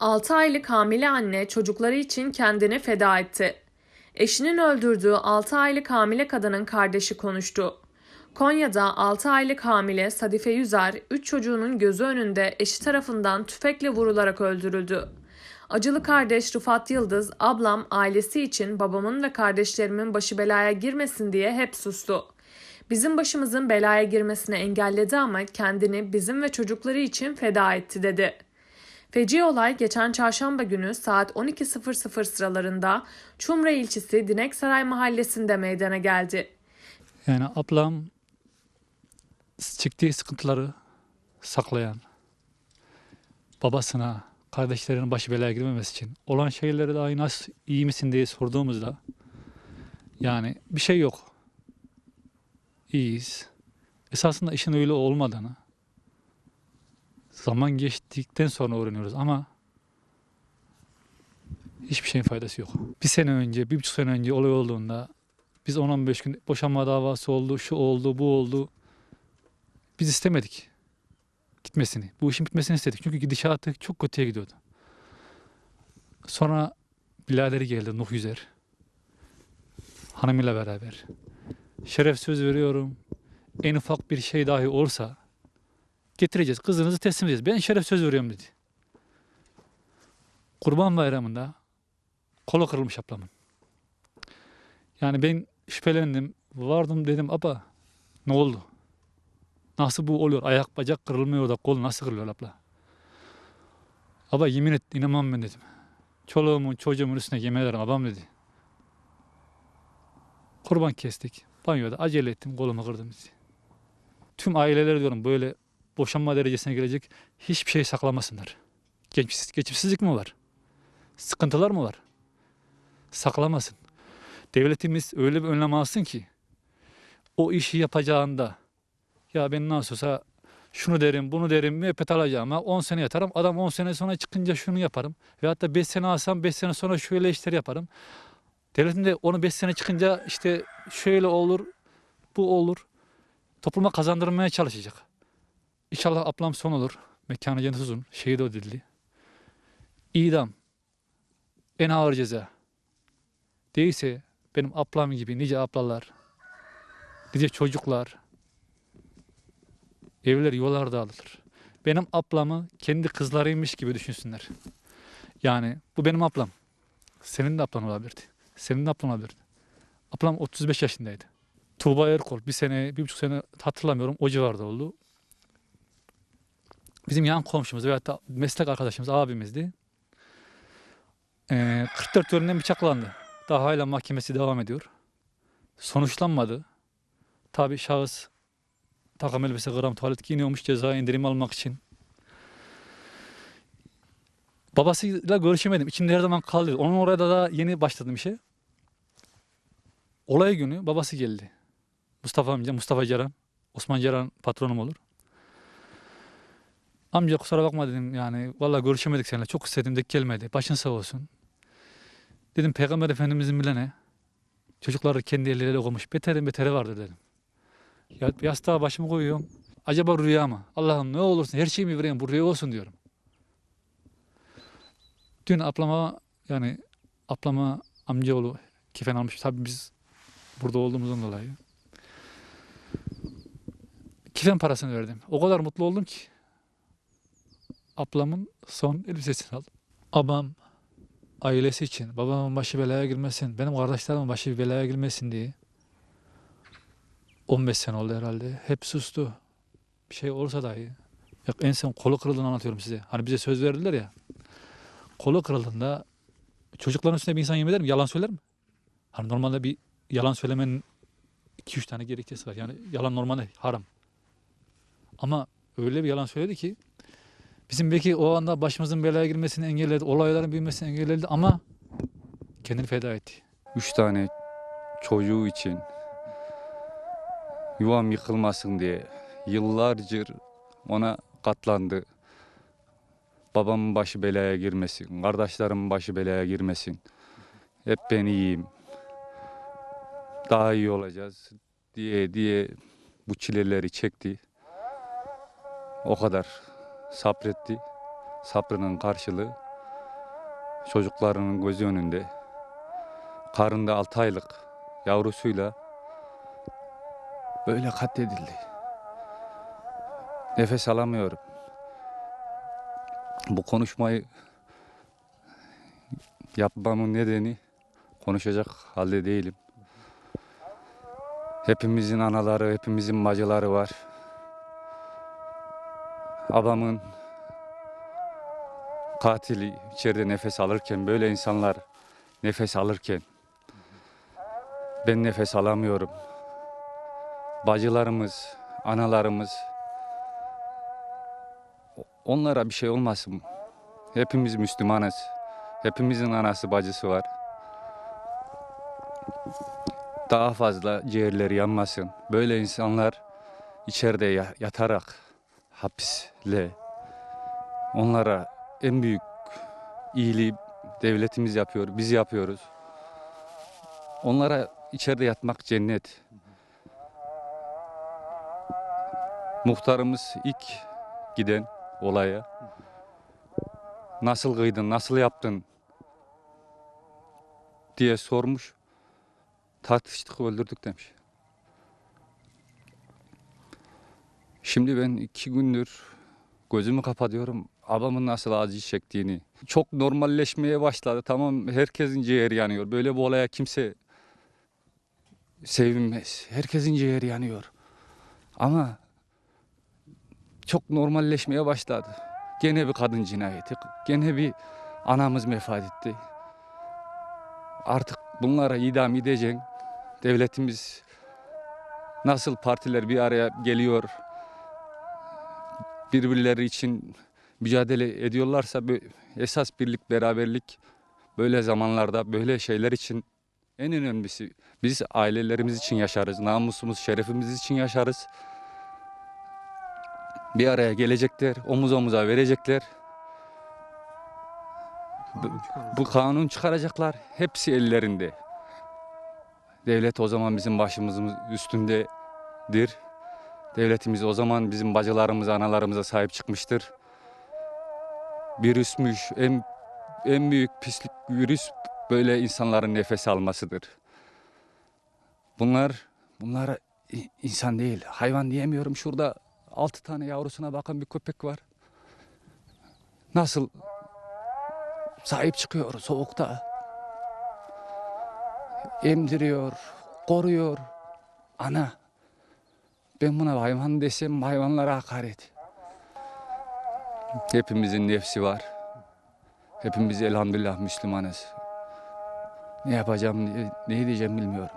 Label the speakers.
Speaker 1: 6 aylık hamile anne çocukları için kendini feda etti. Eşinin öldürdüğü 6 aylık hamile kadının kardeşi konuştu. Konya'da 6 aylık hamile Sadife Yüzer, 3 çocuğunun gözü önünde eşi tarafından tüfekle vurularak öldürüldü. Acılı kardeş Rıfat Yıldız, ablam ailesi için babamın ve kardeşlerimin başı belaya girmesin diye hep sustu. Bizim başımızın belaya girmesini engelledi ama kendini bizim ve çocukları için feda etti dedi. Feci olay geçen çarşamba günü saat 12.00 sıralarında Çumra ilçesi Dineksaray mahallesinde meydana geldi.
Speaker 2: Yani ablam çektiği sıkıntıları saklayan, babasına, kardeşlerinin başı belaya girmemesi için olan şeyleri dahi nasıl iyi misin diye sorduğumuzda yani bir şey yok. İyiyiz. Esasında işin öyle olmadığını zaman geçtikten sonra öğreniyoruz ama hiçbir şeyin faydası yok. Bir sene önce, bir buçuk sene önce olay olduğunda biz 10-15 gün boşanma davası oldu, şu oldu, bu oldu. Biz istemedik gitmesini. Bu işin bitmesini istedik. Çünkü gidişatı çok kötüye gidiyordu. Sonra biraderi geldi Nuh Yüzer. Hanımıyla beraber. Şeref söz veriyorum. En ufak bir şey dahi olsa getireceğiz. Kızınızı teslim edeceğiz. Ben şeref söz veriyorum dedi. Kurban bayramında kolu kırılmış ablamın. Yani ben şüphelendim. Vardım dedim abla ne oldu? Nasıl bu oluyor? Ayak bacak kırılmıyor da kol nasıl kırılıyor abla? Aba yemin et inanmam ben dedim. Çoluğumun çocuğumun üstüne yemin ederim abam dedi. Kurban kestik. Banyoda acele ettim kolumu kırdım dedi. Tüm ailelere diyorum böyle boşanma derecesine gelecek hiçbir şey saklamasınlar. Geçimsiz, geçimsizlik mi var? Sıkıntılar mı var? Saklamasın. Devletimiz öyle bir önlem alsın ki o işi yapacağında ya ben nasıl olsa şunu derim bunu derim müebbet alacağım ama 10 sene yatarım adam 10 sene sonra çıkınca şunu yaparım veyahut da 5 sene alsam 5 sene sonra şöyle işler yaparım. Devletim de onu 5 sene çıkınca işte şöyle olur bu olur topluma kazandırmaya çalışacak. İnşallah ablam son olur. Mekanı cennet uzun. Şehit ödülü. İdam. En ağır ceza. Değilse benim ablam gibi nice ablalar, nice çocuklar, evler yuvalar dağılır. Benim ablamı kendi kızlarıymış gibi düşünsünler. Yani bu benim ablam. Senin de ablan olabilirdi. Senin de ablan olabilirdi. Ablam 35 yaşındaydı. Tuğba Erkol bir sene, bir buçuk sene hatırlamıyorum o civarda oldu. Bizim yan komşumuz veyahut da meslek arkadaşımız, abimizdi. Ee, 44 yönünden bıçaklandı. Daha hala mahkemesi devam ediyor. Sonuçlanmadı. Tabi şahıs takım elbise gram tuvalet giyiniyormuş ceza indirim almak için. Babasıyla görüşemedim. İçimde her zaman kaldı. Onun orada da yeni başladım işe. Olay günü babası geldi. Mustafa amca, Mustafa Ceren. Osman Ceren patronum olur. Amca kusura bakma dedim yani. Vallahi görüşemedik seninle. Çok istedim de gelmedi. Başın sağ olsun. Dedim Peygamber Efendimizin bile ne? Çocukları kendi elleriyle okumuş. Beterin beteri vardır dedim. Ya, yastığa başımı koyuyorum. Acaba rüya mı? Allah'ım ne olursun her şeyimi vereyim bu rüya olsun diyorum. Dün ablama yani ablama amcaoğlu kefen almış. Tabii biz burada olduğumuzdan dolayı. Kefen parasını verdim. O kadar mutlu oldum ki. Ablamın son elbisesini aldım. Abam ailesi için, babamın başı belaya girmesin, benim kardeşlerimin başı belaya girmesin diye 15 sene oldu herhalde. Hep sustu. Bir şey olursa dahi. Yok en son kolu kırıldığını anlatıyorum size. Hani bize söz verdiler ya. Kolu kırıldığında çocukların üstüne bir insan yemin eder mi? Yalan söyler mi? Hani normalde bir yalan söylemenin 2-3 tane gerekçesi var. Yani yalan normalde haram. Ama öyle bir yalan söyledi ki bizim belki o anda başımızın belaya girmesini engelledi. Olayların büyümesini engelledi ama kendini feda etti.
Speaker 3: Üç tane çocuğu için yuvam yıkılmasın diye yıllarca ona katlandı. Babamın başı belaya girmesin, kardeşlerimin başı belaya girmesin. Hep ben iyiyim. Daha iyi olacağız diye diye bu çileleri çekti. O kadar sabretti. Sabrının karşılığı çocuklarının gözü önünde karında 6 aylık yavrusuyla böyle katledildi. Nefes alamıyorum. Bu konuşmayı yapmamın nedeni konuşacak halde değilim. Hepimizin anaları, hepimizin bacıları var. Babamın katili içeride nefes alırken, böyle insanlar nefes alırken ben nefes alamıyorum. Bacılarımız, analarımız onlara bir şey olmasın. Hepimiz Müslümanız. Hepimizin anası bacısı var. Daha fazla ciğerleri yanmasın. Böyle insanlar içeride ya- yatarak hapisle onlara en büyük iyiliği devletimiz yapıyor, biz yapıyoruz. Onlara içeride yatmak cennet. Muhtarımız ilk giden olaya nasıl kıydın, nasıl yaptın diye sormuş. Tartıştık, öldürdük demiş. Şimdi ben iki gündür gözümü kapatıyorum. Babamın nasıl acı çektiğini. Çok normalleşmeye başladı. Tamam herkesin ciğeri yanıyor. Böyle bir olaya kimse sevinmez. Herkesin ciğeri yanıyor. Ama çok normalleşmeye başladı. Gene bir kadın cinayeti. Gene bir anamız vefat etti. Artık bunlara idam edeceksin. Devletimiz nasıl partiler bir araya geliyor, birbirleri için mücadele ediyorlarsa esas birlik, beraberlik böyle zamanlarda böyle şeyler için en önemlisi biz ailelerimiz için yaşarız, namusumuz, şerefimiz için yaşarız. Bir araya gelecekler, omuz omuza verecekler. Bu, bu kanun çıkaracaklar. Hepsi ellerinde. Devlet o zaman bizim başımızın üstündedir. Devletimiz o zaman bizim bacılarımıza, analarımıza sahip çıkmıştır. Virüsmüş, en, en büyük pislik virüs böyle insanların nefes almasıdır. Bunlar, bunlar insan değil, hayvan diyemiyorum. Şurada altı tane yavrusuna bakan bir köpek var. Nasıl sahip çıkıyor soğukta. Emdiriyor, koruyor. Ana. Ben buna hayvan desem hayvanlara hakaret. Hepimizin nefsi var. Hepimiz elhamdülillah Müslümanız. Ne yapacağım, ne, ne diyeceğim bilmiyorum.